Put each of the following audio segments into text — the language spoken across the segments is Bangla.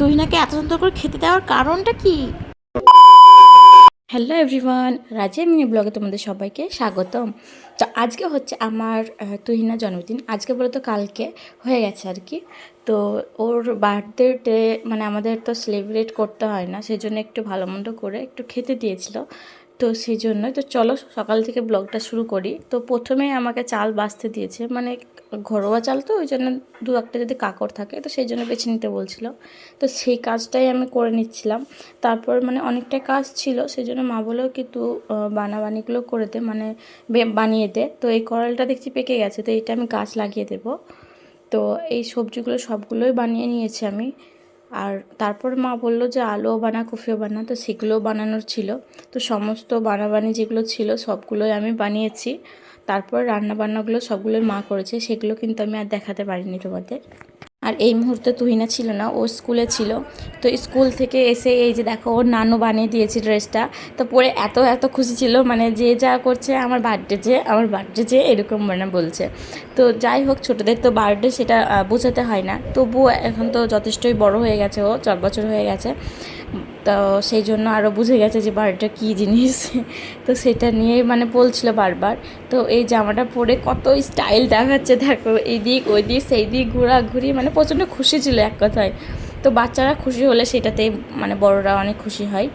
তুই নাকি এত সুন্দর করে খেতে দেওয়ার কারণটা কি? হ্যালো এভরিওয়ান রাজি মিনি ব্লগে তোমাদের সবাইকে স্বাগতম। তো আজকে হচ্ছে আমার তুহিনা জন্মদিন। আজকে বলতো কালকে হয়ে গেছে আর কি। তো ওর বার্থডে ডে মানে আমাদের তো সেলিব্রেট করতে হয় না সেই জন্য একটু ভালো মন্দ করে একটু খেতে দিয়েছিল। তো সেই জন্য তো চলো সকাল থেকে ব্লগটা শুরু করি। তো প্রথমেই আমাকে চাল বাছতে দিয়েছে। মানে ঘরোয়া চাল তো, ওই জন্য দু একটা যদি কাকড় থাকে, তো সেই জন্য বেছে নিতে বলছিল। তো সেই কাজটাই আমি করে নিচ্ছিলাম। তারপর মানে অনেকটা কাজ ছিল, সেই জন্য মা বলেও কিন্তু বানাবানিগুলো করে দে মানে বানিয়ে দে। তো এই করালটা দেখছি পেকে গেছে, তো এটা আমি গাছ লাগিয়ে দেবো। তো এই সবজিগুলো সবগুলোই বানিয়ে নিয়েছি আমি। আর তারপর মা বলল যে আলুও বানা, কুফিও বানা, তো সেগুলোও বানানোর ছিল। তো সমস্ত বানাবানি যেগুলো ছিল সবগুলোই আমি বানিয়েছি। তারপর রান্না বান্নাগুলো সবগুলোই মা করেছে, সেগুলো কিন্তু আমি আর দেখাতে পারিনি তোমাদের। আর এই মুহূর্তে তুহিনা ছিল না, ও স্কুলে ছিল। তো স্কুল থেকে এসে এই যে দেখো, ওর নানু বানিয়ে দিয়েছে ড্রেসটা। তো পরে এত এত খুশি ছিল মানে যে যা করছে, আমার বার্থডে যে, আমার বার্থডে যে, এরকম মানে বলছে। তো যাই হোক, ছোটোদের তো বার্থডে সেটা বোঝাতে হয় না। তবুও এখন তো যথেষ্টই বড় হয়ে গেছে ও, চার বছর হয়ে গেছে। তো সেই জন্য আরও বুঝে গেছে যে বাড়িটা কী জিনিস। তো সেটা নিয়েই মানে বলছিল বারবার। তো এই জামাটা পরে কত স্টাইল দেখাচ্ছে, দেখো এই দিক ওই দিক সেই দিক ঘোরাঘুরি মানে প্রচণ্ড খুশি ছিল এক কথায়। তো বাচ্চারা খুশি হলে সেটাতেই মানে বড়রা অনেক খুশি হয়।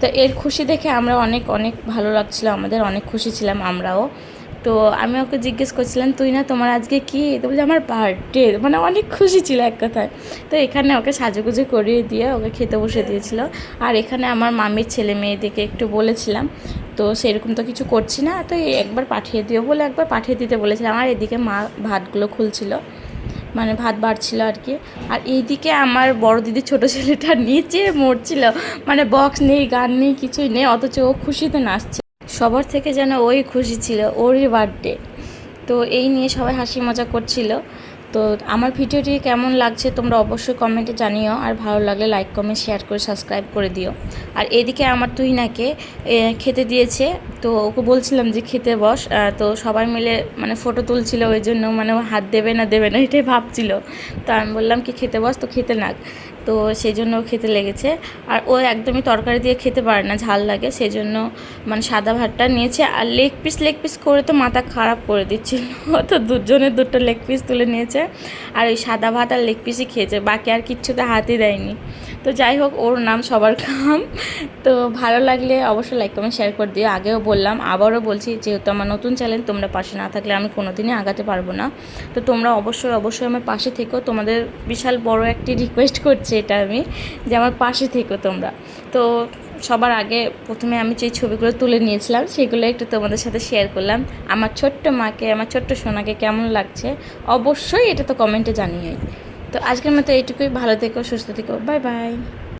তো এর খুশি দেখে আমরা অনেক অনেক ভালো লাগছিল, আমাদের অনেক খুশি ছিলাম আমরাও। তো আমি ওকে জিজ্ঞেস করছিলাম, তুই না তোমার আজকে কি? তো বলছে, আমার বার্থডে মানে অনেক খুশি ছিল এক কথায়। তো এখানে ওকে সাজুগুজু করিয়ে দিয়ে ওকে খেতে বসে দিয়েছিল। আর এখানে আমার মামির ছেলে মেয়েদেরকে একটু বলেছিলাম, তো সেরকম তো কিছু করছি না, তো একবার পাঠিয়ে দিও বলে একবার পাঠিয়ে দিতে বলেছিলাম। আর এদিকে মা ভাতগুলো খুলছিল মানে ভাত বাড়ছিল আর কি। আর এইদিকে আমার বড় দিদি ছোট ছেলেটা নিচে মরছিল মানে বক্স নেই, গান নেই, কিছুই নেই, অথচ ও খুশিতে নাচছে। সবার থেকে যেন ওই খুশি ছিল, ওরই বার্থডে তো এই নিয়ে সবাই হাসি মজা করছিল। তো আমার ভিডিওটি কেমন লাগছে তোমরা অবশ্যই কমেন্টে জানিও, আর ভালো লাগলে লাইক কমেন্ট শেয়ার করে সাবস্ক্রাইব করে দিও। আর এদিকে আমার তুহিনাকে খেতে দিয়েছে, তো ওকে বলছিলাম যে খেতে বস তো সবাই মিলে মানে ফটো তুলছিল, ওই জন্য মানে ও হাত দেবে না দেবে না এটাই ভাবছিল। তো আমি বললাম কি খেতে বস, তো খেতে নাক। তো সেই জন্য খেতে লেগেছে। আর ও একদমই তরকারি দিয়ে খেতে পারে না, ঝাল লাগে, সেই জন্য মানে সাদা ভাতটা নিয়েছে। আর লেগ পিস লেগ পিস করে তো মাথা খারাপ করে দিচ্ছিল। তো দুজনের দুটো লেগ পিস তুলে নিয়েছে। আর ওই সাদা ভাত আর লেগ পিসই খেয়েছে, বাকি আর কিচ্ছুতে হাতই দেয়নি। তো যাই হোক, ওর নাম সবার খাম। তো ভালো লাগলে অবশ্যই লাইক কমেন্ট শেয়ার করে দিও। আগেও বললাম, আবারও বলছি, যেহেতু আমার নতুন চ্যানেল তোমরা পাশে না থাকলে আমি কোনোদিনই আগাতে পারব না। তো তোমরা অবশ্যই অবশ্যই আমার পাশে থেকো। তোমাদের বিশাল বড় একটি রিকোয়েস্ট করছি এটা আমি, যে আমার পাশে থেকো তোমরা। তো সবার আগে প্রথমে আমি যে ছবিগুলো তুলে নিয়েছিলাম, সেগুলো একটু তোমাদের সাথে শেয়ার করলাম। আমার ছোট্ট মাকে, আমার ছোট্ট সোনাকে কেমন লাগছে? অবশ্যই এটা তো কমেন্টে জানিয়ে তো আজকের মতো এইটুকুই, ভালো থেকো, সুস্থ থেকো বাই বাই